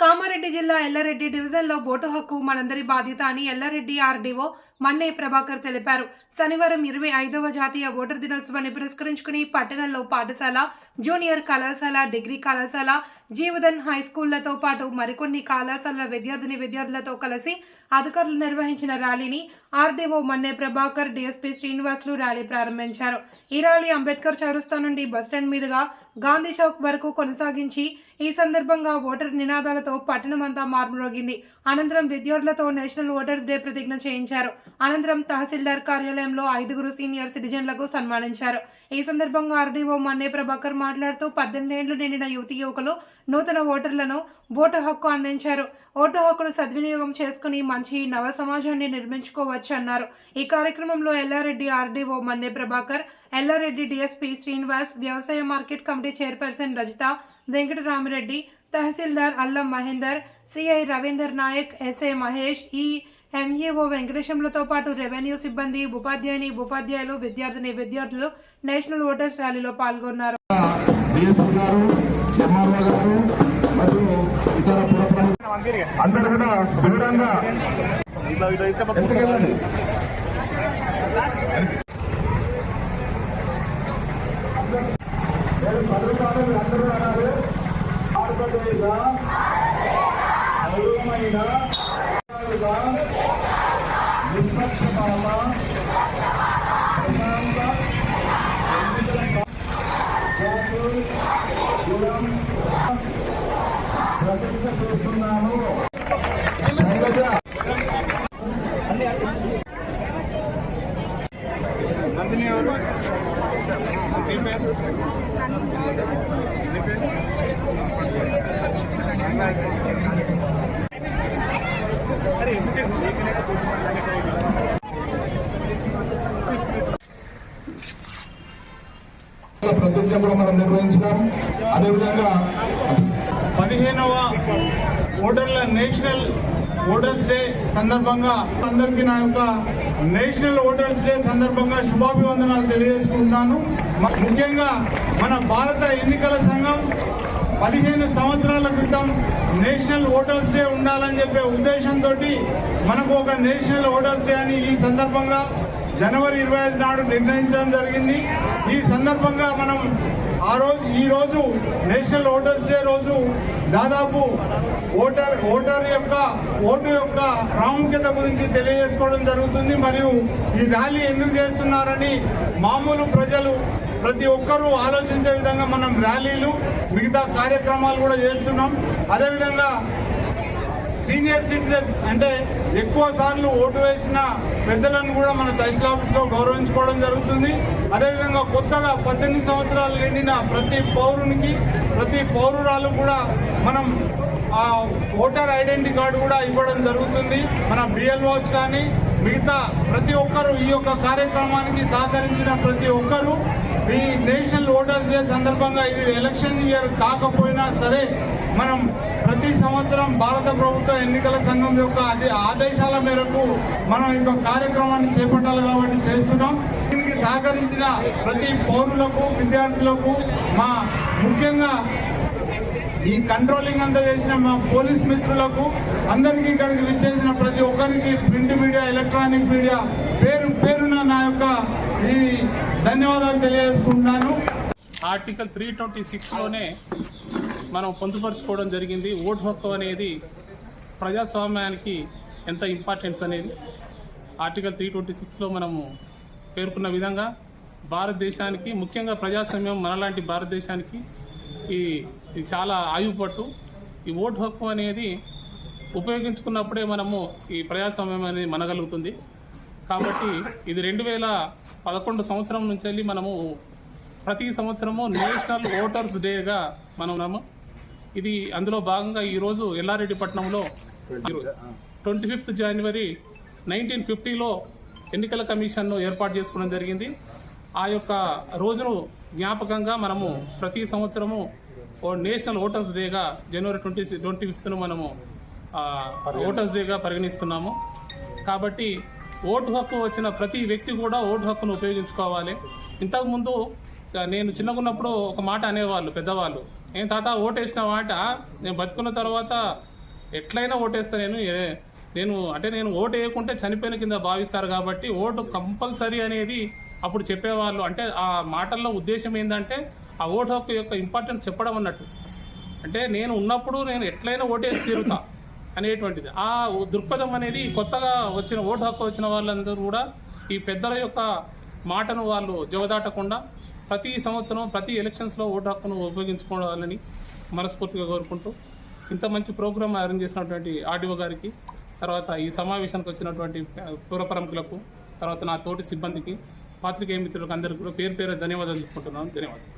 కామారెడ్డి జిల్లా ఎల్లారెడ్డి డివిజన్లో ఓటు హక్కు మనందరి బాధ్యత అని ఎల్లారెడ్డి ఆర్డీఓ మన్నే ప్రభాకర్ తెలిపారు. శనివారం ఇరవై ఐదవ జాతీయ ఓటర్ దినోత్సవాన్ని పురస్కరించుకుని పట్టణంలో పాఠశాల జూనియర్ కళాశాల డిగ్రీ కళాశాల జీవదన్ హై స్కూళ్ళతో పాటు మరికొన్ని కళాశాలల విద్యార్థిని విద్యార్థులతో కలిసి అధికారులు నిర్వహించిన ర్యాలీని RDO Manne Prabhakar DSP Srinivasulu rally ప్రారంభించారు. ఈ ర్యాలీ అంబేద్కర్ చౌరస్తా నుండి బస్టాండ్ మీదుగా గాంధీ చౌక్ వరకు కొనసాగించి ఈ సందర్భంగా ఓటర్ నినాదాలతో పట్టణమంతా మార్మరోగింది. అనంతరం విద్యార్థులతో నేషనల్ ఓటర్స్ డే ప్రతిజ్ఞ చేయించారు. అనంతరం తహసీల్దార్ కార్యాలయంలో ఐదుగురు సీనియర్ సిటిజన్లకు సన్మానించారు. ఈ సందర్భంగా ఆర్డీఓ మన్నే ప్రభాకర్ మాట్లాడుతూ పద్దెనిమిది ఏళ్ళు నిండిన యువతి యువకులు నూతన ఓటర్లను ఓటు హక్కు అందించారు. ఓటు హక్కును సద్వినియోగం చేసుకుని మంచి నవ సమాజాన్ని నిర్మించుకోవచ్చు అన్నారు. ఈ కార్యక్రమంలో ఎల్లారెడ్డి ఆర్డీఓ మన్నె ప్రభాకర్ ఎల్లారెడ్డి డిఎస్పీ శ్రీనివాస్ వ్యవసాయ market committee chairperson Rajitha Venkataramireddy tahsildar Allam Mahender CI Ravinder Naik SI Mahesh ఈ ఎంఈఓ వెంకటేశంలతో పాటు రెవెన్యూ సిబ్బంది ఉపాధ్యాయుని ఉపాధ్యాయులు విద్యార్థిని విద్యార్థులు నేషనల్ ఓటర్స్ ర్యాలీలో పాల్గొన్నారు. ఎంఆర్ఓ గారు మరియు ఇతర పురప్రముఖులు అందరూ కూడా దృఢంగా ఎంతకెళ్ళండి అందరూ అన్నారు ఆడపడేగా అనుగుణమైన నిష్పక్షపాత ప్రతిజ్ఞ కూడా మనం నిర్వహించినాం. అదేవిధంగా పదిహేనవ ఓటర్ల నేషనల్ ఓటర్స్ డే సందర్భంగా అందరికీ నా యొక్క నేషనల్ ఓటర్స్ డే సందర్భంగా శుభాభివందనాలు తెలియజేసుకుంటున్నాను. ముఖ్యంగా మన భారత ఎన్నికల సంఘం పదిహేను సంవత్సరాల క్రితం నేషనల్ ఓటర్స్ డే ఉండాలని చెప్పే ఉద్దేశంతో మనకు ఒక నేషనల్ ఓటర్స్ డే అని ఈ సందర్భంగా జనవరి ఇరవై ఐదు నాడు నిర్ణయించడం జరిగింది. ఈ సందర్భంగా మనం ఆ రోజు ఈ రోజు నేషనల్ ఓటర్స్ డే రోజు దాదాపు ఓటర్ ఓటర్ యొక్క ఓటు యొక్క ప్రాముఖ్యత గురించి తెలియజేసుకోవడం జరుగుతుంది. మరియు ఈ ర్యాలీ ఎందుకు చేస్తున్నారని మామూలు ప్రజలు ప్రతి ఒక్కరూ ఆలోచించే విధంగా మనం ర్యాలీలు మిగతా కార్యక్రమాలు కూడా చేస్తున్నాం. అదేవిధంగా సీనియర్ సిటిజన్స్ అంటే ఎక్కువ సార్లు ఓటు వేసిన పెద్దలను కూడా మన తహసీల్ ఆఫీస్లో గౌరవించుకోవడం జరుగుతుంది. అదేవిధంగా కొత్తగా పద్దెనిమిది సంవత్సరాలు నిండిన ప్రతి పౌరునికి ప్రతి పౌరురాలు కూడా మనం ఓటర్ ఐడెంటిటీ కార్డు కూడా ఇవ్వడం జరుగుతుంది. మన బిఎల్ఓస్ కానీ మిగతా ప్రతి ఒక్కరూ ఈ యొక్క కార్యక్రమానికి సహకరించిన ప్రతి ఒక్కరూ ఈ నేషనల్ ఓటర్స్ డే సందర్భంగా ఇది ఎలక్షన్ ఇయర్ కాకపోయినా సరే మనం ప్రతి సంవత్సరం భారత ప్రభుత్వ ఎన్నికల సంఘం యొక్క అదే ఆదేశాల మేరకు మనం ఈ కార్యక్రమాన్ని చేపట్టాలి కాబట్టి చేస్తున్నాం. దీనికి సహకరించిన ప్రతి పౌరులకు విద్యార్థులకు మా ముఖ్యంగా ఈ కంట్రోలింగ్ అంతా చేసిన మా పోలీస్ మిత్రులకు అందరికీ ఇక్కడికి విచ్చేసిన ప్రతి ఒక్కరికి ప్రింట్ మీడియా ఎలక్ట్రానిక్ మీడియా పేరు పేరున నా యొక్క ఈ ధన్యవాదాలు తెలియజేసుకుంటున్నాను. ఆర్టికల్ త్రీ ట్వంటీ సిక్స్లోనే మనం పొందుపరచుకోవడం జరిగింది. ఓటు హక్కు అనేది ప్రజాస్వామ్యానికి ఎంత ఇంపార్టెన్స్ అనేది ఆర్టికల్ త్రీ ట్వంటీ సిక్స్లో మనము పేర్కొన్న విధంగా భారతదేశానికి ముఖ్యంగా ప్రజాస్వామ్యం మనలాంటి భారతదేశానికి ఈ ఇది చాలా ఆయుపట్టు ఈ ఓటు హక్కు అనేది ఉపయోగించుకున్నప్పుడే మనము ఈ ప్రజాస్వామ్యం అనేది మనగలుగుతుంది. కాబట్టి ఇది రెండు వేల పదకొండు సంవత్సరం నుంచి వెళ్ళి మనము ప్రతి సంవత్సరము నేషనల్ ఓటర్స్ డేగా మనం ఉన్నాము. ఇది అందులో భాగంగా ఈరోజు ఎల్లారెడ్డిపట్నంలో ట్వంటీ ఫిఫ్త్ జనవరి నైన్టీన్ ఫిఫ్టీలో ఎన్నికల కమిషన్ను ఏర్పాటు చేసుకోవడం జరిగింది. ఆ యొక్క రోజును జ్ఞాపకంగా మనము ప్రతి సంవత్సరము నేషనల్ ఓటర్స్ డేగా జనవరి ట్వంటీ ట్వంటీ ఫిఫ్త్ను మనము ఓటర్స్ డేగా పరిగణిస్తున్నాము. కాబట్టి ఓటు హక్కు వచ్చిన ప్రతి వ్యక్తి కూడా ఓటు హక్కును ఉపయోగించుకోవాలి. ఇంతకుముందు నేను చిన్నగున్నప్పుడు ఒక మాట అనేవాళ్ళు పెద్దవాళ్ళు. ఏం తాత ఓటేసినావా? అంటే "ఆ, నేను బతుకున్న తర్వాత ఎట్లయినా ఓటేస్తా నేను. నేను అంటే నేను ఓటు వేయకుంటే చనిపోయిన కింద భావిస్తారు కాబట్టి ఓటు కంపల్సరీ అనేది అప్పుడు చెప్పేవాళ్ళు అంటే ఆ మాటల్లో ఉద్దేశం ఏంటంటే ఆ ఓటు హక్కు యొక్క ఇంపార్టెన్స్ చెప్పడం అన్నట్టు. అంటే నేను ఉన్నప్పుడు నేను ఎట్లయినా ఓటేసి తీరుతా అనేటువంటిది. ఆ దృక్పథం అనేది కొత్తగా వచ్చిన ఓటు హక్కు వచ్చిన వాళ్ళందరూ కూడా ఈ పెద్దల యొక్క మాటను వాళ్ళు జవదాటకుండా ప్రతి సంవత్సరం ప్రతి ఎలక్షన్స్లో ఓటు హక్కును ఉపయోగించుకోవాలని మనస్ఫూర్తిగా కోరుకుంటూ ఇంత మంచి ప్రోగ్రామ్ అరేంజ్ చేసినటువంటి ఆర్డీఓ గారికి తర్వాత ఈ సమావేశానికి వచ్చినటువంటి పూర్వ తర్వాత నా తోటి సిబ్బందికి పాత్రికేయ మిత్రులకు అందరికీ కూడా పేరు పేరు ధన్యవాదాలు చెప్పుకుంటున్నాను. ధన్యవాదాలు.